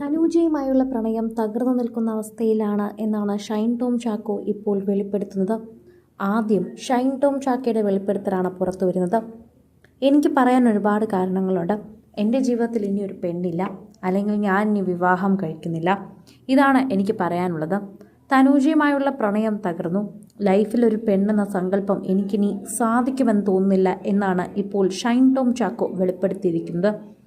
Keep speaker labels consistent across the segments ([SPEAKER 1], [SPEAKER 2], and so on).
[SPEAKER 1] തനൂജയുമായുള്ള പ്രണയം തകർന്നു നിൽക്കുന്ന അവസ്ഥയിലാണ് എന്നാണ് ഷൈൻ ടോം ചാക്കോ ഇപ്പോൾ വെളിപ്പെടുത്തുന്നത്. ആദ്യം ഷൈൻ ടോം ചാക്കയുടെ വെളിപ്പെടുത്തലാണ് പുറത്തു വരുന്നത്. എനിക്ക് പറയാൻ ഒരുപാട് കാരണങ്ങളുണ്ട്. എന്റെ ജീവിതത്തിൽ ഇനി ഒരു പെണ്ണില്ല. അല്ലെങ്കിൽ ഞാൻ ഇനി വിവാഹം കഴിക്കുന്നില്ല. ഇതാണ് എനിക്ക് പറയാനുള്ളത്. തനൂജയുമായുള്ള പ്രണയം തകർന്നു. ലൈഫിലൊരു പെണ്ണെന്ന സങ്കല്പം എനിക്കിനി സാധിക്കുമെന്ന് തോന്നുന്നില്ല എന്നാണ് ഇപ്പോൾ ഷൈൻ ടോം ചാക്കോ വെളിപ്പെടുത്തിയിരിക്കുന്നത്.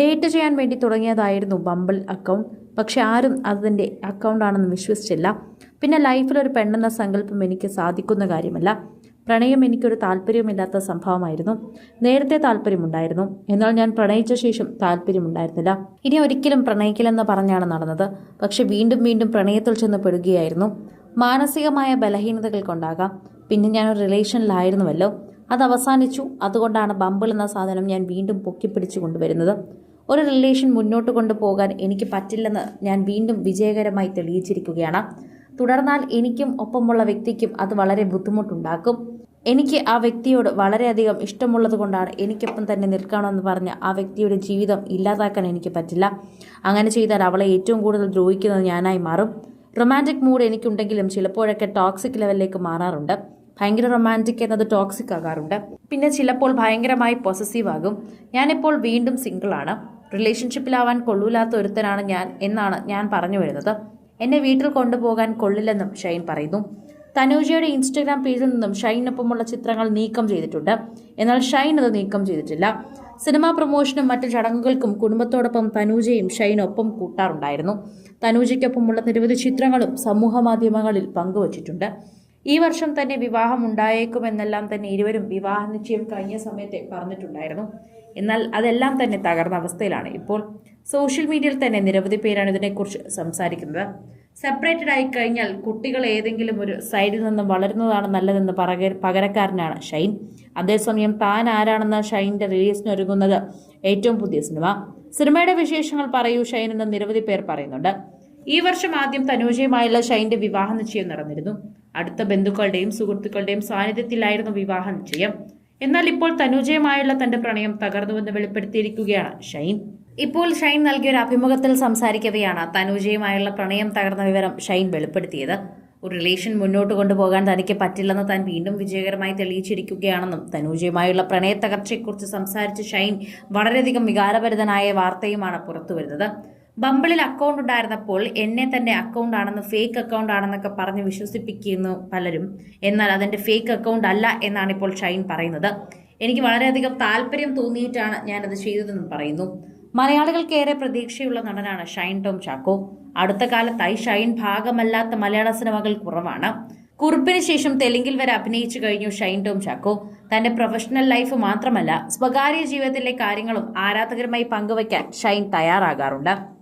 [SPEAKER 1] ഡേറ്റ് ചെയ്യാൻ വേണ്ടി തുടങ്ങിയതായിരുന്നു ബമ്പിൾ അക്കൗണ്ട്. പക്ഷെ ആരും അതിന്റെ അക്കൗണ്ടാണെന്ന് വിശ്വസിച്ചില്ല. പിന്നെ ലൈഫിൽ ഒരു പെണ്ണെന്ന സങ്കല്പം എനിക്ക് സാധിക്കുന്ന കാര്യമല്ല. പ്രണയം എനിക്കൊരു താല്പര്യമില്ലാത്ത സംഭവമായിരുന്നു. നേരത്തെ താല്പര്യമുണ്ടായിരുന്നു. എന്നാൽ ഞാൻ പ്രണയിച്ച ശേഷം താല്പര്യമുണ്ടായിരുന്നില്ല. ഇനി ഒരിക്കലും പ്രണയിക്കില്ലെന്ന് പറഞ്ഞാണ് നടന്നത്. പക്ഷെ വീണ്ടും വീണ്ടും പ്രണയത്തിൽ ചെന്ന് പെടുകയായിരുന്നു. മാനസികമായ ബലഹീനതകൾ കൊണ്ടാകാം. പിന്നെ ഞാനൊരു റിലേഷനിലായിരുന്നുവല്ലോ. അത് അവസാനിച്ചു അതുകൊണ്ടാണ് ബമ്പിൾ എന്ന സാധനം ഞാൻ വീണ്ടും പൊക്കിപ്പിടിച്ചു കൊണ്ടുവരുന്നത്. ഒരു റിലേഷൻ മുന്നോട്ട് കൊണ്ടുപോകാൻ എനിക്ക് പറ്റില്ലെന്ന് ഞാൻ വീണ്ടും വിജയകരമായി തെളിയിച്ചിരിക്കുകയാണ്. തുടർന്നാൽ എനിക്കും ഒപ്പമുള്ള വ്യക്തിക്കും അത് വളരെ ബുദ്ധിമുട്ടുണ്ടാക്കും. എനിക്ക് ആ വ്യക്തിയോട് വളരെയധികം ഇഷ്ടമുള്ളത് കൊണ്ടാണ് എനിക്കൊപ്പം തന്നെ നിൽക്കണമെന്ന് പറഞ്ഞ് ആ വ്യക്തിയുടെ ജീവിതം ഇല്ലാതാക്കാൻ എനിക്ക് പറ്റില്ല. അങ്ങനെ ചെയ്താൽ അവളെ ഏറ്റവും കൂടുതൽ ദ്രോഹിക്കുന്നത് ഞാനായി മാറും. റൊമാന്റിക് മൂഡ് എനിക്കുണ്ടെങ്കിലും ചിലപ്പോഴൊക്കെ ടോക്സിക് ലെവലിലേക്ക് മാറാറുണ്ട്. ഭയങ്കര റൊമാന്റിക് എന്നത് ടോക്സിക് ആകാറുണ്ട്. പിന്നെ ചിലപ്പോൾ ഭയങ്കരമായി പൊസസീവ് ആകും. ഞാനിപ്പോൾ വീണ്ടും സിംഗിളാണ് റിലേഷൻഷിപ്പിലാവാൻ കൊള്ളൂലാത്ത ഒരുത്തനാണ് ഞാൻ എന്നാണ് ഞാൻ പറഞ്ഞു വരുന്നത്. എന്നെ വീട്ടിൽ കൊണ്ടുപോകാൻ കൊള്ളില്ലെന്നും ഷൈൻ പറയുന്നു. തനൂജയുടെ ഇൻസ്റ്റഗ്രാം പേജിൽ നിന്നും ഷൈനൊപ്പമുള്ള ചിത്രങ്ങൾ നീക്കം ചെയ്തിട്ടുണ്ട്. എന്നാൽ ഷൈൻ അത് നീക്കം ചെയ്തിട്ടില്ല. സിനിമാ പ്രൊമോഷനും മറ്റു ചടങ്ങുകൾക്കും കുടുംബത്തോടൊപ്പം തനൂജയും ഷൈനൊപ്പം കൂട്ടാറുണ്ടായിരുന്നു. തനൂജയ്ക്കൊപ്പമുള്ള നിരവധി ചിത്രങ്ങളും സമൂഹ മാധ്യമങ്ങളിൽ പങ്കുവച്ചിട്ടുണ്ട്. ഈ വർഷം തന്നെ വിവാഹം ഉണ്ടായേക്കുമെന്നെല്ലാം തന്നെ ഇരുവരും വിവാഹ നിശ്ചയം കഴിഞ്ഞ സമയത്തെ പറഞ്ഞിട്ടുണ്ടായിരുന്നു. എന്നാൽ അതെല്ലാം തന്നെ തകർന്ന അവസ്ഥയിലാണ്. ഇപ്പോൾ സോഷ്യൽ മീഡിയയിൽ തന്നെ നിരവധി പേരാണ് ഇതിനെക്കുറിച്ച് സംസാരിക്കുന്നത്. സെപ്പറേറ്റഡ് ആയി കഴിഞ്ഞാൽ കുട്ടികൾ ഏതെങ്കിലും ഒരു സൈഡിൽ നിന്നും വളരുന്നതാണ് നല്ലതെന്ന് പറക പകരക്കാരനാണ് ഷൈൻ. അതേസമയം താൻ ആരാണെന്ന ഷൈന്റെ റിലീസിന് ഒരുങ്ങുന്നത് ഏറ്റവും പുതിയ സിനിമ. സിനിമയുടെ വിശേഷങ്ങൾ പറയൂ ഷൈൻ എന്ന് നിരവധി പേർ പറയുന്നുണ്ട്. ഈ വർഷം ആദ്യം തനൂജയുമായുള്ള ഷൈന്റെ വിവാഹ നിശ്ചയം നടന്നിരുന്നു. അടുത്ത ബന്ധുക്കളുടെയും സുഹൃത്തുക്കളുടെയും സാന്നിധ്യത്തിലായിരുന്നു വിവാഹ നിശ്ചയം. എന്നാൽ ഇപ്പോൾ തനുജയുമായുള്ള തന്റെ പ്രണയം തകർന്നുവെന്ന് വെളിപ്പെടുത്തിയിരിക്കുകയാണ് ഷൈൻ. ഇപ്പോൾ ഷൈൻ നൽകിയ ഒരു അഭിമുഖത്തിൽ സംസാരിക്കവെയാണ് തനുജയുമായുള്ള പ്രണയം തകർന്ന വിവരം ഷൈൻ വെളിപ്പെടുത്തിയത്. ഒരു റിലേഷൻ മുന്നോട്ട് കൊണ്ടുപോകാൻ തനിക്ക് പറ്റില്ലെന്ന് താൻ വീണ്ടും വിജയകരമായി തെളിയിച്ചിരിക്കുകയാണെന്നും തനൂജയുമായുള്ള പ്രണയ തകർച്ചയെക്കുറിച്ച് സംസാരിച്ച ഷൈൻ വളരെയധികം വികാരഭരിതനായ വാർത്തയുമാണ് പുറത്തുവരുന്നത്. ബമ്പിളിൽ അക്കൗണ്ട് ഉണ്ടായിരുന്നപ്പോൾ എന്നെ തന്നെ അക്കൗണ്ട് ആണെന്ന് ഫേക്ക് അക്കൗണ്ട് ആണെന്നൊക്കെ പറഞ്ഞ് വിശ്വസിപ്പിക്കുന്നു പലരും. എന്നാൽ അതെന്റെ ഫേക്ക് അക്കൗണ്ട് അല്ല എന്നാണ് ഇപ്പോൾ ഷൈൻ പറയുന്നത്. എനിക്ക് വളരെയധികം താല്പര്യം തോന്നിയിട്ടാണ് ഞാനത് ചെയ്തതെന്ന് പറയുന്നു. മലയാളികൾക്കേറെ പ്രതീക്ഷയുള്ള നടനാണ് ഷൈൻ ടോം ചാക്കോ. അടുത്ത കാലത്തായി ഷൈൻ ഭാഗമല്ലാത്ത മലയാള സിനിമകൾ കുറവാണ്. കുറിപ്പിന് ശേഷം തെലുങ്കിൽ വരെ അഭിനയിച്ചു കഴിഞ്ഞു ഷൈൻ ടോം ചാക്കോ. തന്റെ പ്രൊഫഷണൽ ലൈഫ് മാത്രമല്ല സ്വകാര്യ ജീവിതത്തിലെ കാര്യങ്ങളും ആരാധകരുമായി പങ്കുവയ്ക്കാൻ ഷൈൻ തയ്യാറാകാറുണ്ട്.